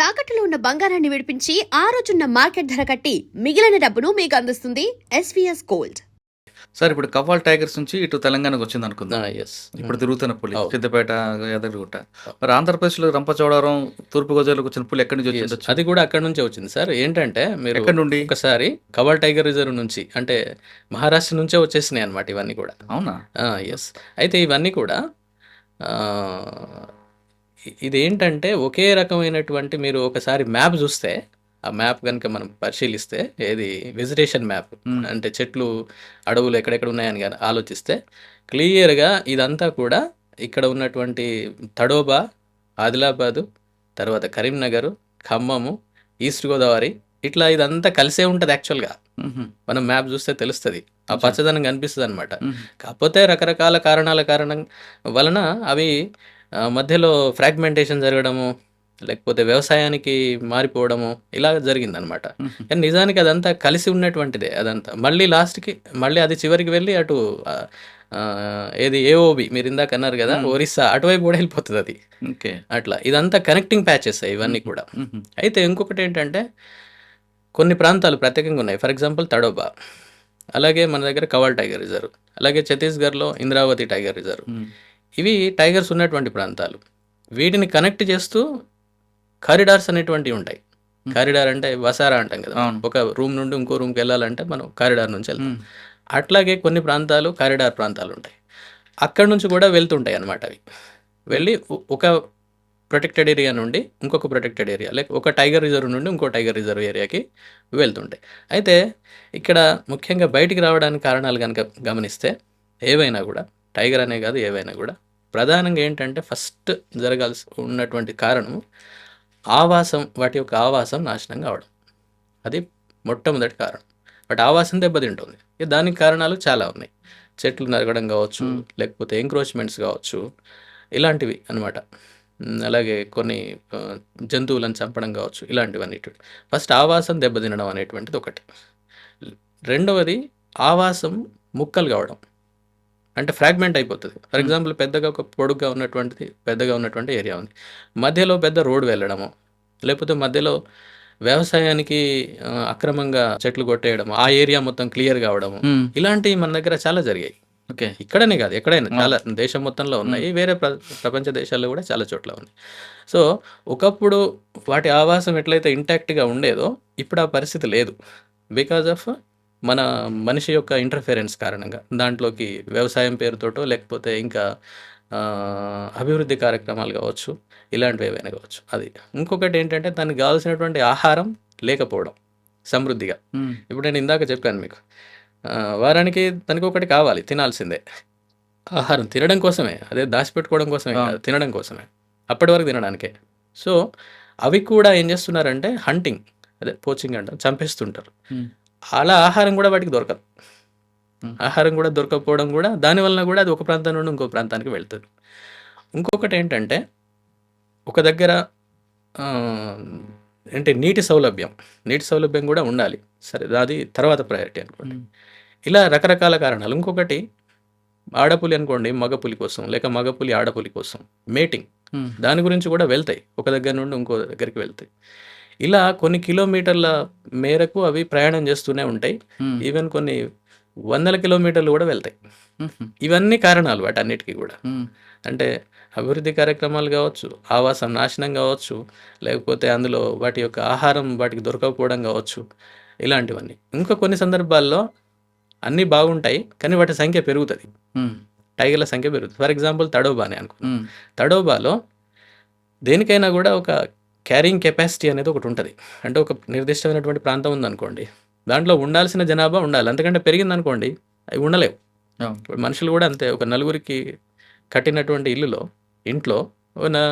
తాకట్టులో ఉన్న బంగారాన్ని విడిపించి ఆ రోజున్న మార్కెట్ ధర కట్టి మిగిలిన డబ్బును మీకు అందిస్తుంది ఎస్వీఎస్ గోల్డ్ సార్ ఇప్పుడు కవ్వాల్ టైగర్స్ నుంచి ఇటు తెలంగాణకు వచ్చింది అనుకుందాం. ఎస్ ఇప్పుడు తిరుగుతున్న పులి. సిద్దిపేట యాదగిరిగుట్ట. మరి ఆంధ్రప్రదేశ్లో రంపచోడవరం తూర్పు గోదావరికి వచ్చిన పులి ఎక్కడి నుంచి వచ్చింది? అది కూడా అక్కడ నుంచే వచ్చింది సార్. ఏంటంటే మీరు ఎక్కడి నుండి? ఒకసారి కవల్ టైగర్ రిజర్వ్ నుంచి అంటే మహారాష్ట్ర నుంచే వచ్చేసినాయి అనమాట ఇవన్నీ కూడా. అవునా? ఎస్ అయితే ఇవన్నీ కూడా ఇది ఏంటంటే ఒకే రకమైనటువంటి మీరు ఒకసారి మ్యాప్ చూస్తే ఆ మ్యాప్ కనుక మనం పరిశీలిస్తే ఏది వెజిటేషన్ మ్యాప్. అంటే చెట్లు అడవులు ఎక్కడెక్కడ ఉన్నాయని కానీ ఆలోచిస్తే క్లియర్గా ఇదంతా కూడా ఇక్కడ ఉన్నటువంటి తడోబా ఆదిలాబాదు తర్వాత కరీంనగర్ ఖమ్మము ఈస్ట్ గోదావరి ఇట్లా ఇదంతా కలిసే ఉంటుంది యాక్చువల్గా. మనం మ్యాప్ చూస్తే తెలుస్తుంది ఆ పచ్చదనం కనిపిస్తుంది అనమాట. కాకపోతే రకరకాల కారణాల కారణం వలన అవి మధ్యలో ఫ్రాగ్మెంటేషన్ జరగడము లేకపోతే వ్యవసాయానికి మారిపోవడము ఇలా జరిగిందనమాట. కానీ నిజానికి అదంతా కలిసి ఉన్నటువంటిదే అదంతా. మళ్ళీ లాస్ట్కి మళ్ళీ అది చివరికి వెళ్ళి అటు ఏది ఏఓబి మీరు ఇందాక అన్నారు కదా. ఒరిస్సా అటువైపు కూడా వెళ్ళిపోతుంది అది ఓకే. అట్లా ఇదంతా కనెక్టింగ్ ప్యాచెస్ ఇవన్నీ కూడా. అయితే ఇంకొకటి ఏంటంటే కొన్ని ప్రాంతాలు ప్రత్యేకంగా ఉన్నాయి. For example Tadoba. అలాగే మన దగ్గర కవాల్ టైగర్ రిజర్వ్. అలాగే ఛత్తీస్గఢ్లో ఇంద్రావతి టైగర్ రిజర్వ్. ఇవి టైగర్స్ ఉన్నటువంటి ప్రాంతాలు. వీటిని కనెక్ట్ చేస్తూ కారిడార్స్ అనేటువంటివి ఉంటాయి. కారిడార్ అంటే వసారా అంటాం కదా. ఒక రూమ్ నుండి ఇంకో రూమ్కి వెళ్ళాలంటే మనం కారిడార్ నుంచి వెళ్తాం. అట్లాగే కొన్ని ప్రాంతాలు కారిడార్ ప్రాంతాలు ఉంటాయి. అక్కడ నుంచి కూడా వెళ్తుంటాయి అన్నమాట అవి. వెళ్ళి ఒక ప్రొటెక్టెడ్ ఏరియా నుండి ఇంకొక ప్రొటెక్టెడ్ ఏరియా లైక్ ఒక టైగర్ రిజర్వ్ నుండి ఇంకో టైగర్ రిజర్వ్ ఏరియాకి వెళ్తుంటాయి. అయితే ఇక్కడ ముఖ్యంగా బయటికి రావడానికి కారణాలు కనుక గమనిస్తే ఏవైనా కూడా టైగర్ అనే కాదు ఏవైనా కూడా. ప్రధానంగా ఏంటంటే ఫస్ట్ జరగాల్సి ఉన్నటువంటి కారణం ఆవాసం వాటి యొక్క ఆవాసం నాశనం కావడం. అది మొట్టమొదటి కారణం. వాటి ఆవాసం దెబ్బతింటుంది. ఇక దానికి కారణాలు చాలా ఉన్నాయి. చెట్లు నరగడం కావచ్చు. లేకపోతే ఎంక్రోచ్మెంట్స్ కావచ్చు ఇలాంటివి అనమాట అలాగే కొన్ని జంతువులను చంపడం కావచ్చు ఇలాంటివన్నీ ఫస్ట్ ఆవాసం దెబ్బతినడం అనేటువంటిది ఒకటి. రెండవది ఆవాసం ముక్కలు కావడం. అంటే ఫ్రాగ్మెంట్ అయిపోతుంది. For Hmm. ఎగ్జాంపుల్ పెద్దగా ఒక పొడుగ్గా ఉన్నటువంటిది పెద్దగా ఉన్నటువంటి ఏరియా ఉంది. మధ్యలో పెద్ద రోడ్ వెళ్ళడము లేకపోతే మధ్యలో వ్యవసాయానికి అక్రమంగా చెట్లు కొట్టేయడం ఆ ఏరియా మొత్తం క్లియర్ కావడము మ్మ్. ఇలాంటివి మన దగ్గర చాలా జరిగాయి. ఓకే. ఇక్కడనే కాదు ఎక్కడైనా ఆ. చాలా దేశం మొత్తంలో ఉన్నాయి వేరే ప్ర ప్రపంచ దేశాల్లో కూడా చాలా చోట్ల ఉన్నాయి. సో ఒకప్పుడు వాటి ఆవాసం ఎట్లయితే ఇంటాక్ట్గా ఉండేదో ఇప్పుడు ఆ పరిస్థితి లేదు. బికాజ్ ఆఫ్ మన మనిషి యొక్క ఇంటర్ఫిరెన్స్ కారణంగా దాంట్లోకి వ్యవసాయం పేరుతోటో లేకపోతే ఇంకా అభివృద్ధి కార్యక్రమాలు కావచ్చు ఇలాంటివి ఏవైనా కావచ్చు. అది ఇంకొకటి ఏంటంటే దానికి కావాల్సినటువంటి ఆహారం లేకపోవడం సమృద్ధిగా. ఇప్పుడు నేను ఇందాక చెప్పాను మీకు. వారానికి దానికి ఒకటి కావాలి తినాల్సిందే. ఆహారం తినడం కోసమే అదే దాచిపెట్టుకోవడం కోసమే తినడం కోసమే. అప్పటి వరకు తినడానికే. సో అవి కూడా ఏం చేస్తున్నారంటే హంటింగ్ అదే పోచింగ్ అంటారు చంపేస్తుంటారు. అలా ఆహారం కూడా వాటికి దొరకదు. ఆహారం కూడా దొరకకపోవడం కూడా దాని వలన కూడా అది ఒక ప్రాంతం నుండి ఇంకో ప్రాంతానికి వెళ్తుంది. ఇంకొకటి ఏంటంటే ఒక దగ్గర అంటే నీటి సౌలభ్యం నీటి సౌలభ్యం కూడా ఉండాలి. సరే అది తర్వాత ప్రయారిటీ అనుకోండి. ఇలా రకరకాల కారణాలు. ఇంకొకటి ఆడపులి అనుకోండి మగపులి కోసం లేక మగపులి ఆడపులి కోసం మేటింగ్. దాని గురించి కూడా వెళ్తాయి. ఒక దగ్గర నుండి ఇంకో దగ్గరికి వెళ్తాయి. ఇలా కొన్ని కిలోమీటర్ల మేరకు అవి ప్రయాణం చేస్తూనే ఉంటాయి. ఈవెన్ కొన్ని వందల కిలోమీటర్లు కూడా వెళ్తాయి. ఇవన్నీ కారణాలు వాటన్నిటికీ కూడా. అంటే అభివృద్ధి కార్యక్రమాలు కావచ్చు ఆవాసం నాశనం కావచ్చు లేకపోతే అందులో వాటి యొక్క ఆహారం వాటికి దొరకకపోవడం కావచ్చు ఇలాంటివన్నీ ఇంకా కొన్ని సందర్భాల్లో అన్నీ బాగుంటాయి కానీ వాటి సంఖ్య పెరుగుతుంది. టైగర్ల సంఖ్య పెరుగుతుంది ఫర్ ఎగ్జాంపుల్ తడోబానే అనుకో మ్మ్. తడోబాలో దేనికైనా కూడా ఒక క్యారింగ్ కెపాసిటీ అనేది ఒకటి ఉంటుంది. అంటే ఒక నిర్దిష్టమైనటువంటి ప్రాంతం ఉందనుకోండి దాంట్లో ఉండాల్సిన జనాభా ఉండాలి. అంతకంటే పెరిగిందనుకోండి అవి ఉండలేవు. మనుషులు కూడా అంతే ఒక నలుగురికి కట్టినటువంటి ఇల్లులో ఇంట్లో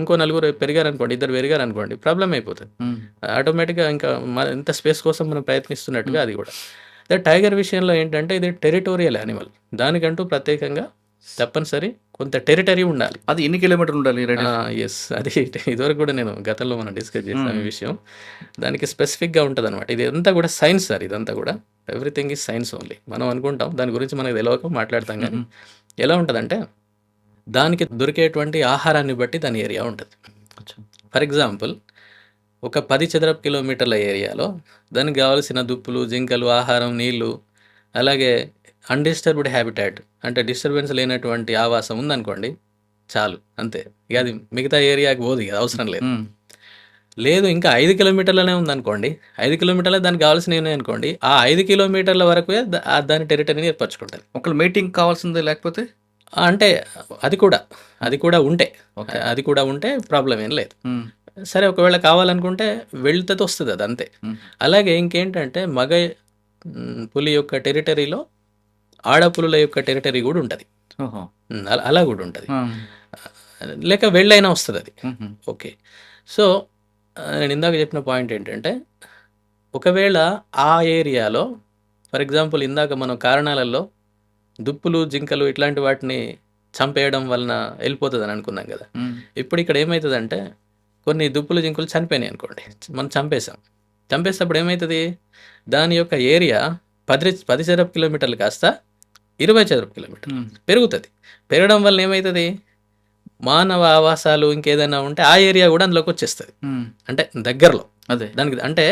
ఇంకో నలుగురు పెరిగారనుకోండి ఇద్దరు పెరిగారనుకోండి ప్రాబ్లం అయిపోతుంది. ఆటోమేటిక్గా ఇంకా మన ఎంత స్పేస్ కోసం మనం ప్రయత్నిస్తున్నట్టుగా అది కూడా. అదే టైగర్ విషయంలో ఏంటంటే ఇది టెరిటోరియల్ యానిమల్. దానికంటూ ప్రత్యేకంగా తప్పనిసరి కొంత టెరిటరీ ఉండాలి. అది ఎన్ని కిలోమీటర్లు ఉండాలి ఎస్ అది ఇదివరకు కూడా నేను గతంలో మనం డిస్కస్ చేసాం ఈ Hmm. విషయం. దానికి స్పెసిఫిక్గా ఉంటుంది అనమాట ఇది అంతా కూడా సైన్స్ సార్ ఇదంతా కూడా. ఎవ్రీథింగ్ ఈజ్ సైన్స్ ఓన్లీ మనం అనుకుంటాం దాని గురించి మనకు తెలియక మాట్లాడతాం కానీ మ్మ్. ఎలా ఉంటుందంటే దానికి దొరికేటువంటి ఆహారాన్ని బట్టి దాని ఏరియా ఉంటుంది. ఫర్ ఎగ్జాంపుల్ ఒక పది చదరపు కిలోమీటర్ల ఏరియాలో దానికి కావాల్సిన దుప్పులు జింకలు ఆహారం నీళ్ళు అలాగే అన్డిస్టర్బ్డ్ హ్యాబిటాట్ అంటే డిస్టర్బెన్స్ లేనటువంటి ఆవాసం ఉందనుకోండి చాలు అంతే. ఇక అది మిగతా ఏరియాకి పోదు ఇక అవసరం లేదు. లేదు ఇంకా ఐదు కిలోమీటర్లనే ఉందనుకోండి. ఐదు కిలోమీటర్ల దానికి కావాల్సినవి అనుకోండి ఆ ఐదు కిలోమీటర్ల వరకు దాని టెరిటరీని ఏర్పరచుకుంటుంది ఒకళ్ళు మీటింగ్ కావాల్సిందే లేకపోతే? అంటే అది కూడా అది కూడా ఉంటే. అది కూడా ఉంటే ప్రాబ్లం ఏం లేదు. సరే ఒకవేళ కావాలనుకుంటే వెళ్తే వస్తుంది అది అంతే. అలాగే ఇంకేంటంటే మగ పులి యొక్క టెరిటరీలో ఆడపులుల యొక్క టెరిటరీ కూడా ఉంటుంది. అలా కూడా ఉంటుంది. లేక వెళ్ళైనా వస్తుంది అది. ఓకే. సో నేను ఇందాక చెప్పిన పాయింట్ ఏంటంటే ఒకవేళ ఆ ఏరియాలో ఫర్ ఎగ్జాంపుల్ ఇందాక మనం కారణాలలో దుప్పులు జింకలు ఇట్లాంటి వాటిని చంపేయడం వలన వెళ్ళిపోతుంది అని అనుకున్నాం కదా. ఇప్పుడు ఇక్కడ ఏమవుతుందంటే కొన్ని దుప్పులు జింకులు చనిపోయినాయి అనుకోండి. మనం చంపేసాం చంపేసినప్పుడు ఏమవుతుంది దాని యొక్క ఏరియా పది పది చదరపు కిలోమీటర్లు కాస్త ఇరవై చదరపు కిలోమీటర్లు ఉమ్. పెరుగుతుంది పెరగడం వల్ల ఏమవుతుంది మానవ ఆవాసాలు ఇంకేదైనా ఉంటే ఆ ఏరియా కూడా అందులోకి వచ్చేస్తుంది. అంటే దగ్గరలో అదే దానికి అంటే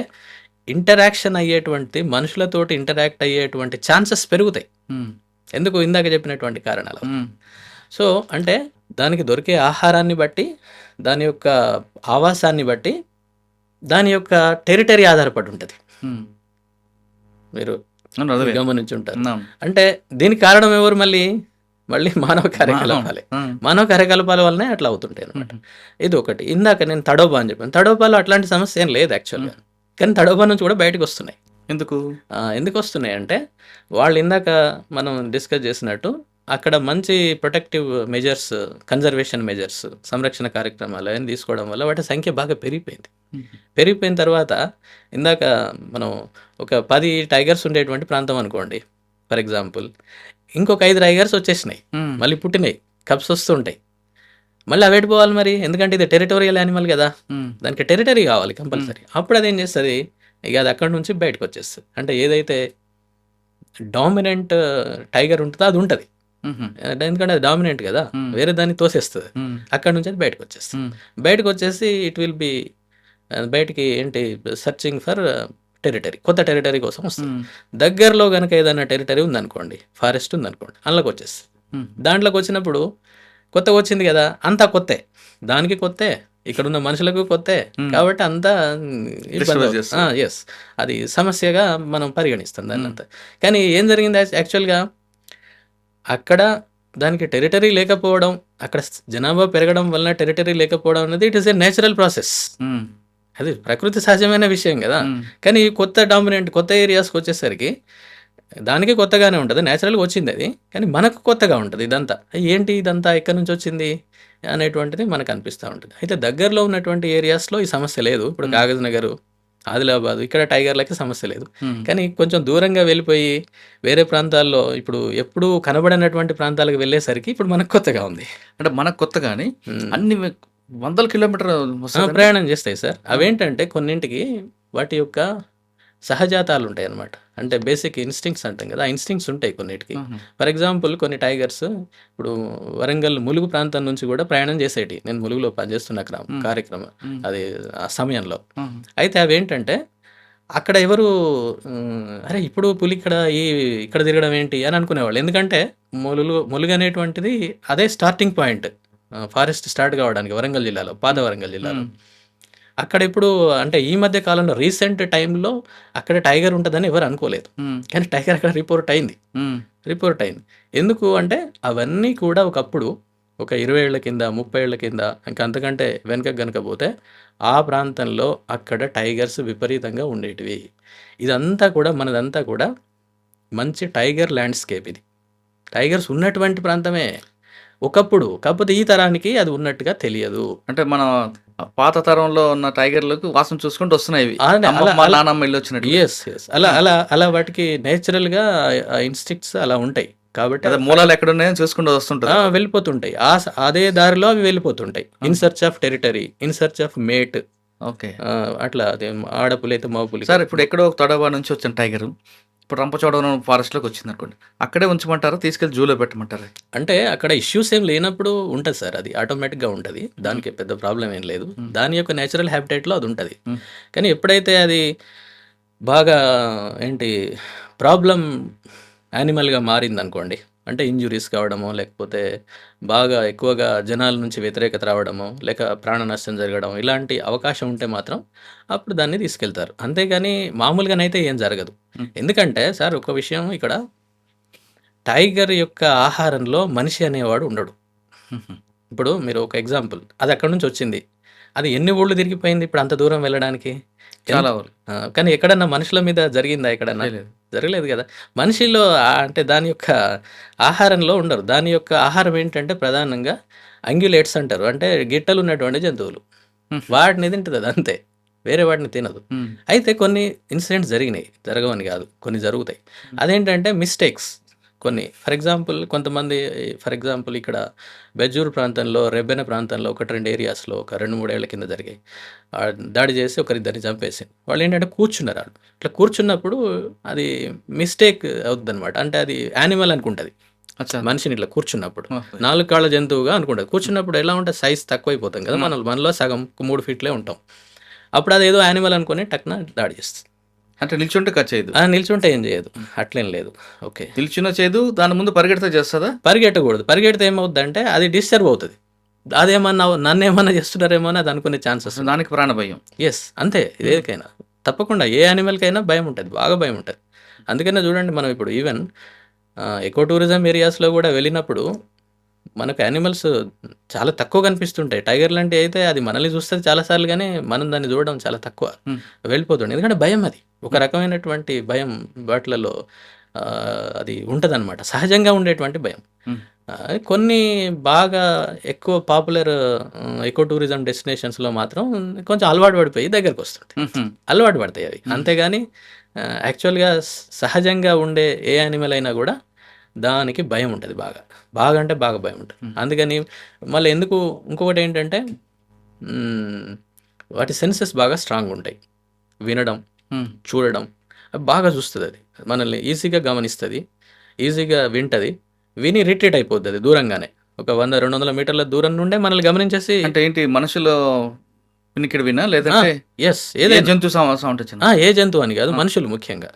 ఇంటరాక్షన్ అయ్యేటువంటి మనుషులతోటి ఇంటరాక్ట్ అయ్యేటువంటి ఛాన్సెస్ పెరుగుతాయి. ఎందుకు ఇందాక చెప్పినటువంటి కారణాలు. సో అంటే దానికి దొరికే ఆహారాన్ని బట్టి దాని యొక్క ఆవాసాన్ని బట్టి దాని యొక్క టెరిటరీ ఆధారపడి ఉంటుంది. మీరు అవును, అదే. గమనించి ఉంటారు ఉన్నాం. అంటే దీనికి కారణం ఎవరు మళ్ళీ? మళ్ళీ మానవ కార్యకలాపాలే. మానవ కార్యకలాపాల వల్లనే అట్లా అవుతుంటాయి అనమాట. ఇది ఒకటి. ఇందాక నేను తడోబా అని చెప్పాను. తడోబాలో అట్లాంటి సమస్య ఏం లేదు యాక్చువల్గా కానీ తడోబా నుంచి కూడా బయటకు వస్తున్నాయి. ఎందుకు? ఎందుకు వస్తున్నాయి అంటే వాళ్ళు ఇందాక మనం డిస్కస్ చేసినట్టు అక్కడ మంచి ప్రొటెక్టివ్ మెజర్స్ కన్జర్వేషన్ మెజర్స్ సంరక్షణ కార్యక్రమాలు అవన్నీ తీసుకోవడం వల్ల వాటి సంఖ్య బాగా పెరిగిపోయింది. పెరిగిపోయిన తర్వాత ఇందాక మనం ఒక పది టైగర్స్ ఉండేటువంటి ప్రాంతం అనుకోండి ఫర్ ఎగ్జాంపుల్ ఇంకొక ఐదు టైగర్స్ వచ్చేసినాయి. మళ్ళీ పుట్టినాయి. కప్స్ వస్తుంటాయి మళ్ళీ అవేటి పోవాలి మరి. ఎందుకంటే ఇది టెరిటోరియల్ యానిమల్ కదా. దానికి టెరిటరీ కావాలి కంపల్సరీ. అప్పుడు అదేం చేస్తుంది? ఇక అది అక్కడి నుంచి బయటకు వచ్చేస్తుంది. అంటే ఏదైతే డామినెంట్ టైగర్ ఉంటుందో అది ఉంటుంది. ఎందుకంటే అది డామినెంట్ కదా. వేరే దాన్ని తోసేస్తుంది. అక్కడ నుంచి అది బయటకు వచ్చేస్తుంది. బయటకు వచ్చేసి ఇట్ విల్ బి బయటికి ఏంటి సర్చింగ్ ఫర్ టెరిటరీ కొత్త టెరిటరీ కోసం వస్తుంది. దగ్గరలో కనుక ఏదైనా టెరిటరీ ఉందనుకోండి ఫారెస్ట్ ఉందనుకోండి అందులోకి వచ్చేస్తుంది. దాంట్లోకి వచ్చినప్పుడు కొత్తగా వచ్చింది కదా అంతా కొత్తే దానికి కొత్తే ఇక్కడ ఉన్న మనుషులకు కొత్తే. కాబట్టి అంతా. ఎస్ అది సమస్యగా మనం పరిగణిస్తాం దాన్ని. అంతా కానీ ఏం జరిగింది యాక్చువల్గా అక్కడ దానికి టెరిటరీ లేకపోవడం అక్కడ జనాభా పెరగడం వలన టెరిటరీ లేకపోవడం అనేది it is a natural process. అది ప్రకృతి సహజమైన విషయం కదా. కానీ కొత్త డామినెంట్ కొత్త ఏరియాస్కి వచ్చేసరికి దానికి కొత్తగానే ఉంటుంది నేచురల్గా వచ్చింది అది. కానీ మనకు కొత్తగా ఉంటుంది ఇదంతా. ఏంటి ఇదంతా? ఎక్కడి నుంచి వచ్చింది? అనేటువంటిది మనకు అనిపిస్తూ ఉంటుంది. అయితే దగ్గరలో ఉన్నటువంటి ఏరియాస్లో ఈ సమస్య లేదు. ఇప్పుడు. కాగజ్ నగర్ ఆదిలాబాద్ ఇక్కడ టైగర్లకి సమస్య లేదు. కానీ కొంచెం దూరంగా వెళ్ళిపోయి వేరే ప్రాంతాల్లో ఇప్పుడు ఎప్పుడూ కనబడనటువంటి ప్రాంతాలకు వెళ్ళేసరికి ఇప్పుడు మనకు కొత్తగా ఉంది అంటే మనకు కొత్త కానీ Hmm. అన్ని వందల కిలోమీటర్ ప్రయాణం చేస్తాయి సార్ అవేంటంటే కొన్నింటికి వాటి యొక్క సహజాతాలు ఉంటాయి అన్నమాట అంటే బేసిక్ ఇన్స్టింక్ట్స్ అంటాం కదా ఆ ఇన్స్టింక్ట్స్ ఉంటాయి కొన్నిటికి. ఫర్ ఎగ్జాంపుల్ కొన్ని టైగర్స్ ఇప్పుడు వరంగల్ ములుగు ప్రాంతం నుంచి కూడా ప్రయాణం చేసేటి. నేను ములుగులో పనిచేస్తున్న క్రమ. కార్యక్రమం అది ఆ సమయంలో. అయితే అవేంటంటే అక్కడ ఎవరు అరే ఇప్పుడు పులి ఇక్కడ ఈ ఇక్కడ తిరగడం ఏంటి అని అనుకునేవాళ్ళు. ఎందుకంటే ములుగు ములుగు అనేటువంటిది అదే స్టార్టింగ్ పాయింట్ ఫారెస్ట్ స్టార్ట్ కావడానికి వరంగల్ జిల్లాలో పాత వరంగల్ జిల్లాలో. అక్కడ ఇప్పుడు అంటే ఈ మధ్య కాలంలో రీసెంట్ టైంలో అక్కడ టైగర్ ఉంటుందని ఎవరు అనుకోలేదు. కానీ టైగర్ అక్కడ రిపోర్ట్ అయింది. రిపోర్ట్ అయింది. ఎందుకు అంటే అవన్నీ కూడా ఒకప్పుడు ఒక ఇరవై ఏళ్ళ కింద ముప్పై ఏళ్ళ కింద ఇంకా అంతకంటే వెనక గనక పోతే ఆ ప్రాంతంలో అక్కడ టైగర్స్ విపరీతంగా ఉండేటివి. ఇదంతా కూడా మనదంతా కూడా మంచి టైగర్ ల్యాండ్స్కేప్ ఇది. టైగర్స్ ఉన్నటువంటి ప్రాంతమే. ఒకప్పుడు కాకపోతే ఈ తరానికి అది ఉన్నట్టుగా తెలియదు. అంటే మన పాత తరంలో ఉన్న టైగర్లకు వాసన చూసుకుంటూ వస్తున్నాయి ఇవి. నానమ్మ ఇల్లు వచ్చినట్టు. ఎస్ ఎస్ అలా అలా అలా వాటికి నేచురల్గా ఇన్స్టిక్ట్స్ అలా ఉంటాయి. కాబట్టి అదే మూలాలు ఎక్కడ ఉన్నాయో చూసుకుంటూ వస్తుంటారు. ఆ, వెళ్ళిపోతుంటాయి. ఆ అదే దారిలో అవి వెళ్ళిపోతుంటాయి. In search of territory in search of mate okay. అట్లా అదే ఆడపులి అయితే మగపులి. సార్ ఇప్పుడు ఎక్కడో తొడవా నుంచి వచ్చిన టైగర్. ఇప్పుడు రంపచోడవరం ఫారెస్ట్లోకి వచ్చింది అనుకోండి అక్కడే ఉంచమంటారా తీసుకెళ్ళి జూలో పెట్టమంటారా? అంటే అక్కడ ఇష్యూస్ ఏం లేనప్పుడు ఉంటుంది సార్ అది ఆటోమేటిక్గా ఉంటుంది. దానికి పెద్ద ప్రాబ్లం ఏం లేదు. దాని యొక్క నేచురల్ హ్యాబిటేట్లో అది ఉంటుంది. కానీ ఎప్పుడైతే అది బాగా ఏంటి ప్రాబ్లం యానిమల్గా మారింది అనుకోండి అంటే ఇంజురీస్ కావడమో లేకపోతే బాగా ఎక్కువగా జనాల నుంచి వ్యతిరేకత రావడమో లేక ప్రాణ నష్టం జరగడం ఇలాంటి అవకాశం ఉంటే మాత్రం అప్పుడు దాన్ని తీసుకెళ్తారు. అంతేగాని మామూలుగానైతే ఏం జరగదు. ఎందుకంటే సార్ ఒక విషయం ఇక్కడ. టైగర్ యొక్క ఆహారంలో మనిషి అనేవాడు ఉండడు. ఇప్పుడు మీరు ఒక ఎగ్జాంపుల్. అది అక్కడ నుంచి వచ్చింది. అది ఎన్ని ఊళ్ళు తిరిగిపోయింది ఇప్పుడు అంత దూరం వెళ్ళడానికి? చాలా ఆ, కానీ ఎక్కడన్నా మనుషుల మీద జరిగిందా ఎక్కడన్నా? లేదు. జరగలేదు కదా. మనిషిలో అంటే దాని యొక్క ఆహారంలో ఉండరు. దాని యొక్క ఆహారం ఏంటంటే ప్రధానంగా అంగ్యులేట్స్ అంటారు. అంటే గిట్టలు ఉన్నటువంటి జంతువులు. వాటిని తింటుంది అది అంతే. వేరే వాటిని తినదు. అయితే కొన్ని ఇన్సిడెంట్స్ జరిగినాయి. జరగవని కాదు. కొన్ని జరుగుతాయి. అదేంటంటే మిస్టేక్స్. కొన్ని. ఫర్ ఎగ్జాంపుల్ కొంతమంది ఫర్ ఎగ్జాంపుల్ ఇక్కడ బెజ్జూరు ప్రాంతంలో రెబ్బెన ప్రాంతంలో ఒకటి రెండు ఏరియాస్లో ఒక రెండు మూడేళ్ళ కింద జరిగాయి. దాడి చేసి ఒకరిద్దరిని చంపేసి వాళ్ళు ఏంటంటే కూర్చున్నారు వాళ్ళు ఇట్లా కూర్చున్నప్పుడు అది మిస్టేక్ అవుతుంది అనమాట అంటే అది యానిమల్ అనుకుంటుంది. అచ్చా. మనిషిని ఇట్లా కూర్చున్నప్పుడు. నాలుగు కాళ్ళ జంతువుగా అనుకుంటుంది. కూర్చున్నప్పుడు ఎలా ఉంటుంది సైజ్ తక్కువైపోతాం కదా. మనం మనలో సగం మూడు ఫీట్లే ఉంటాం. అప్పుడు అది ఏదో యానిమల్ అనుకుని టక్న దాడి చేస్తుంది. అంటే నిల్చుంటే కట్ చేయదు. నిల్చుంటే ఏం చేయదు. అట్లేం లేదు. ఓకే. నిల్చున్న చేయదు దాని ముందు పరిగెడితే చేస్తుందా? పరిగెట్టకూడదు. పరిగెడితే ఏమవుద్ది అంటే అది డిస్టర్బ్ అవుతుంది. అదేమన్నా నన్ను ఏమన్నా చేస్తున్నారేమో అని అది అనుకునే ఛాన్సెస్ దానికి ప్రాణ భయం ఎస్ అంతే ఏదికైనా తప్పకుండా ఏ యానిమల్కైనా భయం ఉంటుంది. బాగా భయం ఉంటుంది. అందుకనే చూడండి మనం ఇప్పుడు ఈవెన్ ఎకో టూరిజం ఏరియాస్లో కూడా వెళ్ళినప్పుడు మనకు యానిమల్స్ చాలా తక్కువ కనిపిస్తుంటాయి. టైగర్ లాంటి అయితే అది మనల్ని చూస్తుంది చాలాసార్లు కానీ మనం దాన్ని చూడడం చాలా తక్కువ. వెళ్ళిపోతుంది ఎందుకంటే భయం అది. ఒక రకమైనటువంటి భయం వాటిలలో అది ఉంటుందన్నమాట. సహజంగా ఉండేటువంటి భయం. కొన్ని బాగా ఎక్కువ పాపులర్ ఎకో టూరిజం డెస్టినేషన్స్లో మాత్రం కొంచెం అలవాటు పడిపోయి దగ్గరకు వస్తుంది. అలవాటు పడతాయి అవి. అంతేగాని యాక్చువల్గా సహజంగా ఉండే ఏ యానిమల్ అయినా కూడా దానికి భయం ఉంటుంది బాగా. బాగా అంటే బాగా భయం ఉంటుంది. అందుకని మళ్ళీ ఎందుకు ఇంకొకటి ఏంటంటే వాటి సెన్సెస్ బాగా స్ట్రాంగ్ ఉంటాయి. వినడం. చూడడం బాగా చూస్తుంది అది. మనల్ని ఈజీగా గమనిస్తుంది ఈజీగా వింటది విని రిట్రీట్ అయిపోద్ది అది దూరంగానే. ఒక వంద రెండు వందల మీటర్ల దూరం నుండే మనల్ని గమనించేసి అంటే ఏంటి మనుషులు వినికిడి వినా లేదంటే ఎస్ ఏ ఏదైనా జంతు వచ్చింది ఆ, ఏ జంతువు అని కాదు మనుషులు ముఖ్యంగా.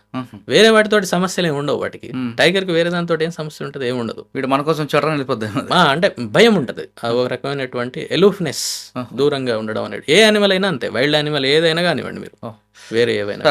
వేరే వాటితోటి సమస్యలు ఏమి ఉండవు వాటికి. మ్మ్. టైగర్కి వేరే దానితో ఏం సమస్య ఉంటుంది ఏమి ఉండదు. వీడు మన కోసం వెళ్ళిపోద్ది ఆ, అంటే భయం ఉంటుంది. ఒక రకమైనటువంటి ఎలూఫ్నెస్. దూరంగా ఉండడం అనేది. ఏ యానిమల్ అయినా అంతే వైల్డ్ యానిమల్ ఏదైనా కానివ్వండి మీరు. వేరే ఏవైనా.